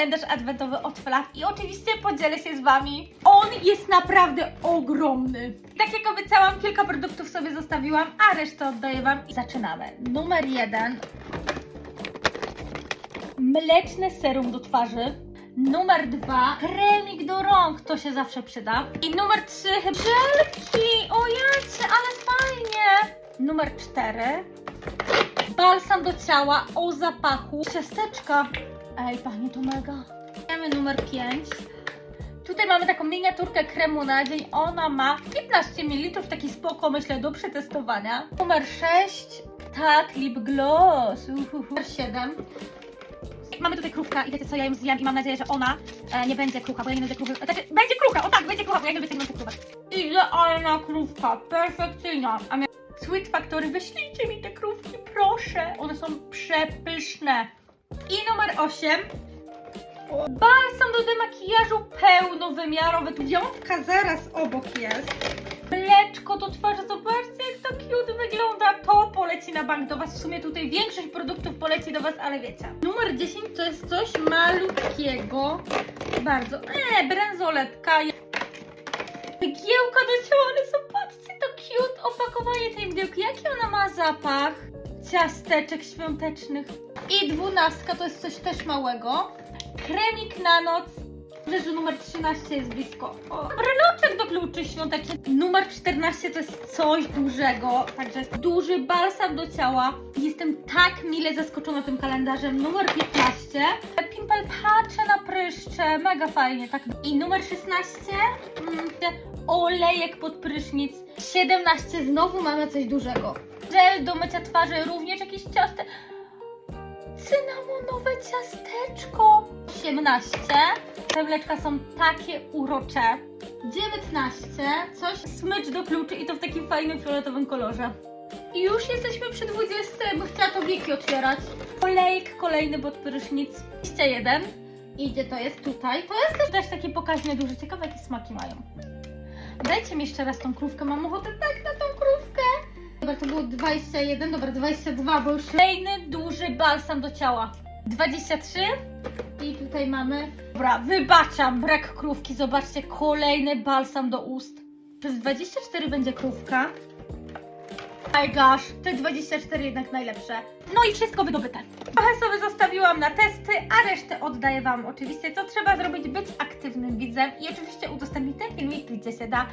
kalendarz adwentowy od Flaw i oczywiście podzielę się z Wami. On jest naprawdę ogromny. Tak jak obiecałam, kilka produktów sobie zostawiłam, a resztę oddaję Wam i zaczynamy. Numer jeden. Mleczne serum do twarzy. Numer dwa, kremik do rąk, to się zawsze przyda. I numer trzy, żelki, o jacie, ale fajnie. Numer cztery, balsam do ciała o zapachu, ciasteczka. Ej, pachnie to mega. Mamy numer pięć. Tutaj mamy taką miniaturkę kremu na dzień. Ona ma 15 ml, taki spoko, myślę, do przetestowania. Numer 6, tak, lip gloss. Uhuhu. Numer 7. Mamy tutaj krówka i wiecie co, ja ją zjem i mam nadzieję, że ona e, nie będzie krucha, bo ja nie lubię kruchy. Znaczy, będzie krucha, o tak, będzie krucha, bo ja nie mocnych krówek. Idealna krówka, perfekcyjna. A Sweet Factory, wyślijcie mi te krówki, proszę. One są przepyszne. I numer 8. Balsam do demakijażu pełnowymiarowy. Piątka zaraz obok jest. Mleczko do twarzy, zobaczcie jak to cute wygląda. To poleci na bank do Was. W sumie tutaj większość produktów poleci do Was, ale wiecie. Numer 10 to jest coś malutkiego. Bardzo. Eee, bransoletka. Mgiełka do ciała, ale zobaczcie to cute opakowanie tej mgiełki. Jaki ona ma zapach? Ciasteczek świątecznych. I dwunastka to jest coś też małego. Kremik na noc. Że numer 13 jest blisko. O, breloczek do kluczy świątecznych. Numer 14 to jest coś dużego. Także jest duży balsam do ciała. Jestem tak mile zaskoczona tym kalendarzem. Numer 15. Pimple patche na pryszcze. Mega fajnie. Tak. I numer 16. Mm, olejek pod prysznic. 17. Znowu mamy coś dużego. Żel do mycia twarzy, również jakieś ciaste. Cynamonowe ciasteczko. 18. Te mleczka są takie urocze. 19. Coś smycz do kluczy i to w takim fajnym fioletowym kolorze. I już jesteśmy przy 20, bo chciała to wieki otwierać. Olejek kolejny pod prysznic. 21. I gdzie to jest? Tutaj. To jest też takie pokaźne, duże. Ciekawe jakie smaki mają. Dajcie mi jeszcze raz tą krówkę. Mam ochotę tak na tą krówkę. Dobra, to było 21, dobra, 22, bo już kolejny duży balsam do ciała. 23 i tutaj mamy. Dobra, wybaczam, brak krówki. Zobaczcie, kolejny balsam do ust. Przez 24 będzie krówka. My gosh, te 24 jednak najlepsze. No i wszystko wydobyte. Trochę sobie zostawiłam na testy, a resztę oddaję Wam oczywiście. Co trzeba zrobić? Być aktywnym widzem i oczywiście udostępnić ten filmik, gdzie się da.